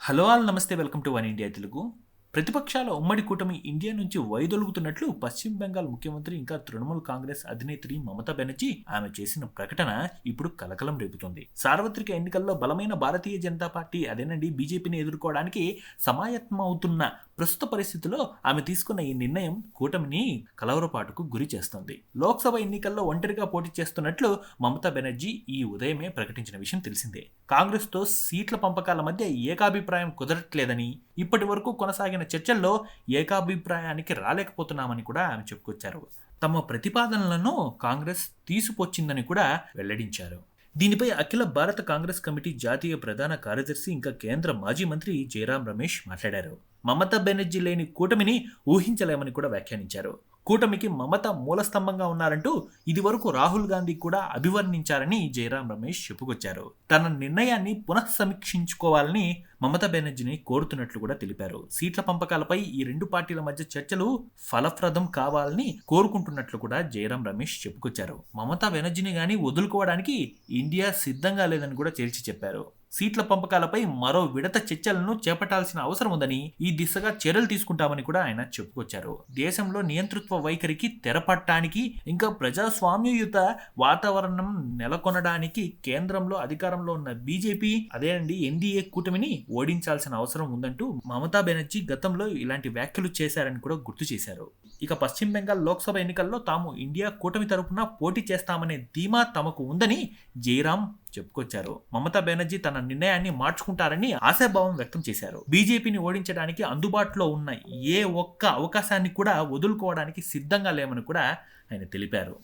Hello all namaste welcome to One India Telugu. ప్రతిపక్షాల ఉమ్మడి కూటమి ఇండియా నుంచి వైదొలుగుతున్నట్లు పశ్చిమ బెంగాల్ ముఖ్యమంత్రి ఇంకా తృణమూల్ కాంగ్రెస్ అధినేత్రి మమతా బెనర్జీ ఆమె చేసిన ప్రకటన ఇప్పుడు కలకలం రేపుతుంది. సార్వత్రిక ఎన్నికల్లో బలమైన భారతీయ జనతా పార్టీ అదేనండి బీజేపీని ఎదుర్కోవడానికి సమాయత్నం అవుతున్న ప్రస్తుత పరిస్థితిలో ఆమె తీసుకున్న ఈ నిర్ణయం కూటమిని కలవరపాటుకు గురి చేస్తుంది. లోక్సభ ఎన్నికల్లో ఒంటరిగా పోటీ చేస్తున్నట్లు మమతా బెనర్జీ ఈ ఉదయమే ప్రకటించిన విషయం తెలిసిందే. కాంగ్రెస్తో సీట్ల పంపకాల మధ్య ఏకాభిప్రాయం కుదరట్లేదని ఇప్పటి వరకు కొనసాగిన చర్చల్లో ఏకాభిప్రాయానికి రాలేకపోతున్నామని కూడా ఆమె చెప్పుకొచ్చారు. తమ ప్రతిపాదనలను కాంగ్రెస్ తీసుకొచ్చిందని కూడా వెల్లడించారు. దీనిపై అఖిల భారత కాంగ్రెస్ కమిటీ జాతీయ ప్రధాన కార్యదర్శి ఇంకా కేంద్ర మాజీ మంత్రి జయరాం రమేష్ మాట్లాడారు. మమతా బెనర్జీ లేని కూటమిని ఊహించలేమని కూడా వ్యాఖ్యానించారు. కూటమికి మమత మూలస్తంభంగా ఉన్నారంటూ ఇదివరకు రాహుల్ గాంధీ కూడా అభివర్ణించారని జయరాం రమేష్ చెప్పుకొచ్చారు. తన నిర్ణయాన్ని పునఃసమీక్షించుకోవాలని మమతా బెనర్జీని కోరుతున్నట్లు కూడా తెలిపారు. సీట్ల పంపకాలపై ఈ రెండు పార్టీల మధ్య చర్చలు ఫలప్రదం కావాలని కోరుకుంటున్నట్లు కూడా జయరాం రమేష్ చెప్పుకొచ్చారు. మమతా బెనర్జీని గాని వదులుకోవడానికి ఇండియా సిద్ధంగా లేదని కూడా తేల్చి చెప్పారు. సీట్ల పంపకాలపై మరో విడత చర్చలను చేపట్టాల్సిన అవసరం ఉందని ఈ దిశగా చర్యలు తీసుకుంటామని కూడా ఆయన చెప్పుకొచ్చారు. దేశంలో నియంతృత్వ వైఖరికి తెరపట్టడానికి ఇంకా ప్రజాస్వామ్యయుత వాతావరణం నెలకొనడానికి కేంద్రంలో అధికారంలో ఉన్న బీజేపీ అదేనండి ఎన్డీఏ కూటమిని ఓడించాల్సిన అవసరం ఉందంటూ మమతా బెనర్జీ గతంలో ఇలాంటి వ్యాఖ్యలు చేశారని కూడా గుర్తు చేశారు. ఇక పశ్చిమ బెంగాల్ లోక్సభ ఎన్నికల్లో తాము ఇండియా కూటమి తరపున పోటీ చేస్తామనే ధీమా తమకు ఉందని జయరాం చెప్పుకొచ్చారు. మమతా బెనర్జీ తన తన నిర్ణయాన్ని మార్చుకుంటారని ఆశాభావం వ్యక్తం చేశారు. బీజేపీని ఓడించడానికి అందుబాటులో ఉన్న ఏ ఒక్క అవకాశాన్ని కూడా వదులుకోవడానికి సిద్ధంగా లేమని కూడా ఆయన తెలిపారు.